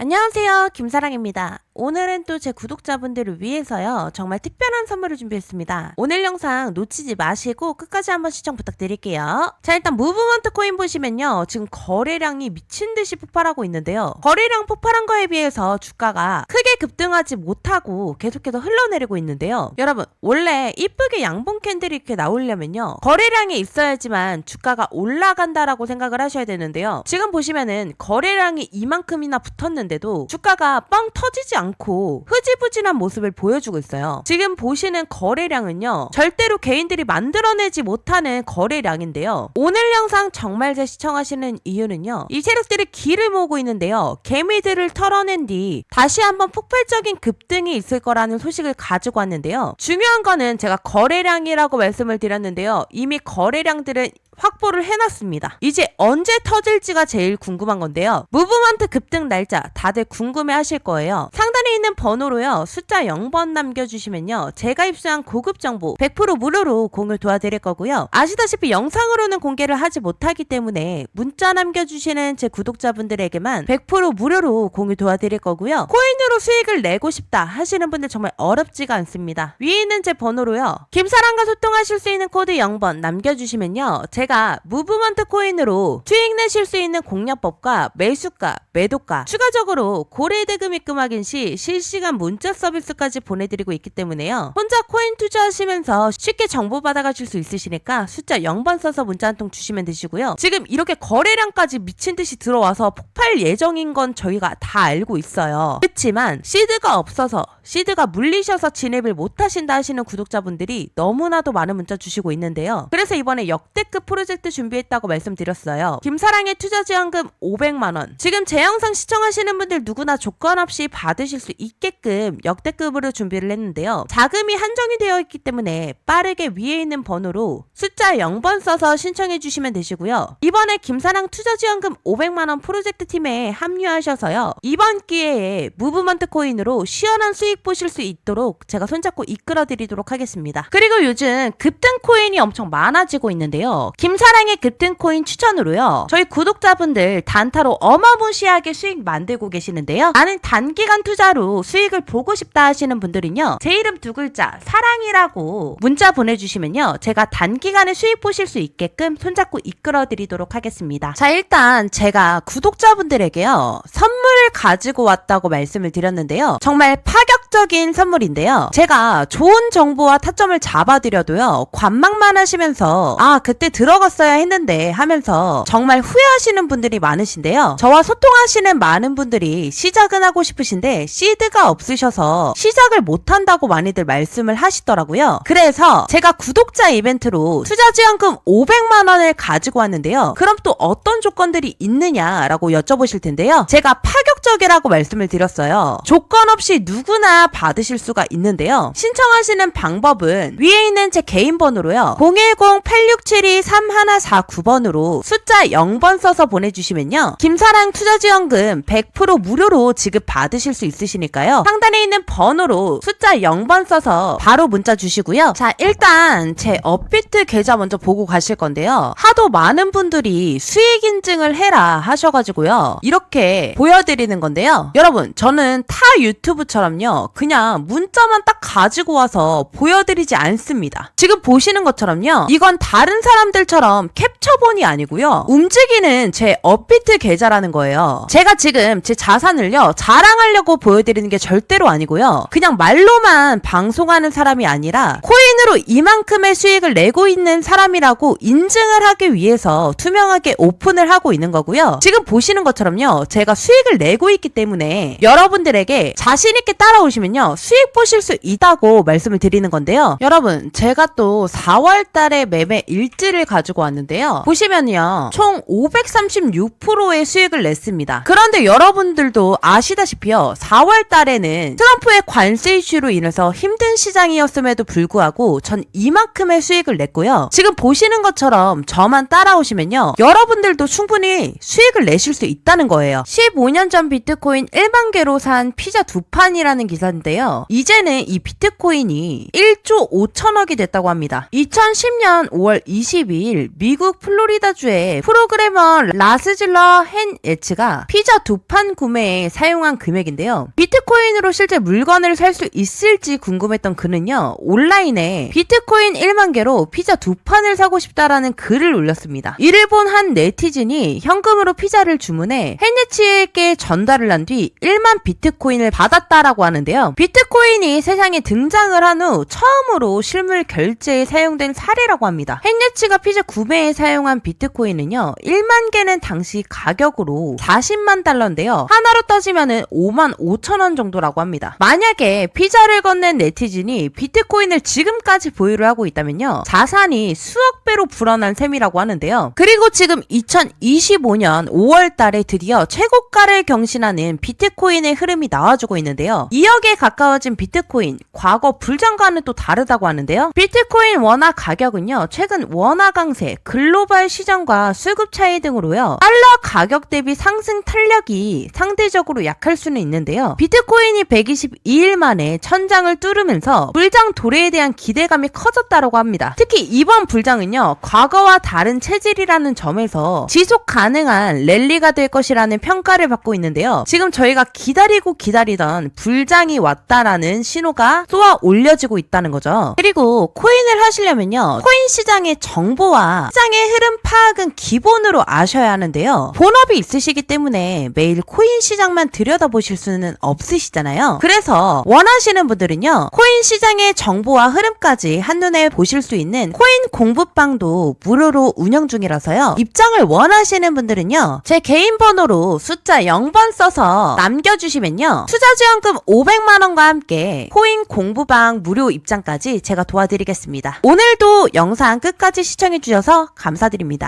안녕하세요. 김사랑입니다. 오늘은 또 제 구독자분들을 위해서요. 정말 특별한 선물을 준비했습니다. 오늘 영상 놓치지 마시고 끝까지 한번 시청 부탁드릴게요. 자, 일단 무브먼트 코인 보시면요. 지금 거래량이 미친 듯이 폭발하고 있는데요. 거래량 폭발한 거에 비해서 주가가 크게 급등하지 못하고 계속해서 흘러내리고 있는데요. 여러분, 원래 이쁘게 양봉 캔들이 이렇게 나오려면요. 거래량이 있어야지만 주가가 올라간다라고 생각을 하셔야 되는데요. 지금 보시면은 거래량이 이만큼이나 붙었는데 도 주가가 뻥 터지지 않고 흐지부진한 모습을 보여주고 있어요. 지금 보시는 거래량은요. 절대로 개인들이 만들어내지 못하는 거래량인데요. 오늘 영상 정말 잘 시청하시는 이유는요. 이 세력들이 길을 모으고 있는데요. 개미들을 털어낸 뒤 다시 한번 폭발적인 급등이 있을 거라는 소식을 가지고 왔는데요. 중요한 거는 제가 거래량이라고 말씀을 드렸는데요. 이미 거래량들은 확보를 해놨습니다. 이제 언제 터질지가 제일 궁금한 건데요. 무브먼트 급등 날짜 다들 궁금해 하실 거예요. 상단에 있는 번호로요. 숫자 0번 남겨주시면요. 제가 입수한 고급 정보 100% 무료로 공유 도와드릴 거고요. 아시다시피 영상으로는 공개를 하지 못하기 때문에 문자 남겨주시는 제 구독자분들에게만 100% 무료로 공유 도와드릴 거고요. 코인으로 수익을 내고 싶다 하시는 분들 정말 어렵지가 않습니다. 위에 있는 제 번호로요. 김사랑과 소통하실 수 있는 코드 0번 남겨주시면요. 제가 무브먼트 코인으로 수익 내실 수 있는 공략법과 매수가, 매도가, 추가적으로 고래 대금 입금 확인 시 실시간 문자 서비스까지 보내드리고 있기 때문에요. 혼자 코인 투자하시면서 쉽게 정보 받아가실 수 있으시니까 숫자 0번 써서 문자 한 통 주시면 되시고요. 지금 이렇게 거래량까지 미친 듯이 들어와서 폭발 예정인 건 저희가 다 알고 있어요. 그렇지만 시드가 없어서 시드가 물리셔서 진입을 못 하신다 하시는 구독자분들이 너무나도 많은 문자 주시고 있는데요. 그래서 이번에 역대급 프로 젝트 준비했다고 말씀드렸어요. 김사랑의 투자 지원금 500만 원. 지금 제 영상 시청하시는 분들 누구나 조건 없이 받으실 수 있게끔 역대급으로 준비를 했는데요. 자금이 한정이 되어 있기 때문에 빠르게 위에 있는 번호로 숫자 0번 써서 신청해 주시면 되시고요. 이번에 김사랑 투자 지원금 500만 원 프로젝트 팀에 합류하셔서요. 이번 기회에 무브먼트 코인으로 시원한 수익 보실 수 있도록 제가 손잡고 이끌어 드리도록 하겠습니다. 그리고 요즘 급등 코인이 엄청 많아지고 있는데요. 김 사랑의 급등 코인 추천으로요. 저희 구독자분들 단타로 어마무시하게 수익 만들고 계시는데요. 나는 단기간 투자로 수익을 보고 싶다 하시는 분들은요. 제 이름 두 글자 사랑이라고 문자 보내주시면요. 제가 단기간에 수익 보실 수 있게끔 손잡고 이끌어 드리도록 하겠습니다. 자 일단 제가 구독자분들에게요. 선물을 가지고 왔다고 말씀을 드렸는데요. 정말 파격적인 선물인데요. 제가 좋은 정보와 타점을 잡아드려도요. 관망만 하시면서 아 그때 들어 갔어야 했는데 하면서 정말 후회하시는 분들이 많으신데요. 저와 소통하시는 많은 분들이 시작은 하고 싶으신데 시드가 없으셔서 시작을 못한다고 많이들 말씀을 하시더라고요. 그래서 제가 구독자 이벤트로 투자 지원금 500만 원을 가지고 왔는데요. 그럼 또 어떤 조건들이 있느냐라고 여쭤보실 텐데요. 제가 파 격적이라고 말씀을 드렸어요. 조건 없이 누구나 받으실 수가 있는데요. 신청하시는 방법은 위에 있는 제 개인 번호로요. 010-8672-3149번으로 숫자 0번 써서 보내주시면요. 김사랑 투자지원금 100% 무료로 지급 받으실 수 있으시니까요. 상단에 있는 번호로 숫자 0번 써서 바로 문자 주시고요. 자, 일단 제 업비트 계좌 먼저 보고 가실 건데요. 하도 많은 분들이 수익 인증을 해라 하셔가지고요. 이렇게 보여드리는 건데요. 여러분, 저는 타 유튜브처럼요. 그냥 문자만 딱 가지고 와서 보여드리지 않습니다. 지금 보시는 것처럼요. 이건 다른 사람들처럼 캡처본이 아니고요. 움직이는 제 업비트 계좌라는 거예요. 제가 지금 제 자산을요. 자랑하려고 보여드리는 게 절대로 아니고요. 그냥 말로만 방송하는 사람이 아니라 코인으로 이만큼의 수익을 내고 있는 사람이라고 인증을 하기 위해서 투명하게 오픈을 하고 있는 거고요. 지금 보시는 것처럼요. 제가 수익을 내고 있기 때문에 여러분들에게 자신 있게 따라오시면요. 수익 보실 수 있다고 말씀을 드리는 건데요. 여러분, 제가 또 4월 달에 매매 일지를 가지고 왔는데요. 보시면요. 총 536%의 수익을 냈습니다. 그런데 여러분들도 아시다시피요. 4월 달에는 트럼프의 관세 이슈로 인해서 힘든 시장이었음에도 불구하고 전 이만큼의 수익을 냈고요. 지금 보시는 것처럼 저만 따라오시면요. 여러분들도 충분히 수익을 내실 수 있다는 거예요. 15년 전 비트코인 1만 개로 산 피자 두 판이라는 기사인데요. 이제는 이 비트코인이 1조 5천억이 됐다고 합니다. 2010년 5월 22일 미국 플로리다주의 프로그래머 라스질러 헨 예츠가 피자 두 판 구매에 사용한 금액인데요. 비트코인으로 실제 물건을 살 수 있을지 궁금했던 그는요. 온라인에 비트코인 1만 개로 피자 두 판을 사고 싶다라는 글을 올렸습니다. 이를 본 한 네티즌이 현금으로 피자를 주문해 헨 예츠에게 전 달을 한 뒤 1만 비트코인을 받았다라고 하는데요. 비트코인이 세상에 등장을 한 후 처음으로 실물 결제에 사용된 사례라고 합니다. 헨예츠가 피자 구매에 사용한 비트코인은요. 1만 개는 당시 가격으로 40만 달러인데요. 하나로 따지면은 5만 5천 원 정도라고 합니다. 만약에 피자를 건넨 네티즌이 비트코인을 지금까지 보유를 하고 있다면요. 자산이 수억 배로 불어난 셈이라고 하는데요. 그리고 지금 2025년 5월 달에 드디어 최고가를 경신하는 비트코인의 흐름이 나와주고 있는데요. 2억에 가까워진 비트코인, 과거 불장과는 또 다르다고 하는데요. 비트코인 원화 가격은요, 최근 원화 강세, 글로벌 시장과 수급 차이 등으로요, 달러 가격 대비 상승 탄력이 상대적으로 약할 수는 있는데요. 비트코인이 122일 만에 천장을 뚫으면서 불장 도래에 대한 기대감이 커졌다고 합니다. 특히 이번 불장은요, 과거와 다른 체질이라는 점에서 지속 가능한 랠리가 될 것이라는 평가를 받고 있는데요. 지금 저희가 기다리고 기다리던 불장이 왔다라는 신호가 쏘아 올려지고 있다는 거죠. 그리고 코인을 하시려면요. 코인 시장의 정보와 시장의 흐름 파악은 기본으로 아셔야 하는데요. 본업이 있으시기 때문에 매일 코인 시장만 들여다보실 수는 없으시잖아요. 그래서 원하시는 분들은요. 코인 시장의 정보와 흐름까지 한눈에 보실 수 있는 코인 공부방 도 무료로 운영 중이라서요. 입장을 원하시는 분들은요. 제 개인 번호로 숫자 0번 써서 남겨주시면요. 투자지원금 500만원과 함께 코인 공부방 무료 입장까지 제가 도와드리겠습니다. 오늘도 영상 끝까지 시청해주셔서 감사드립니다.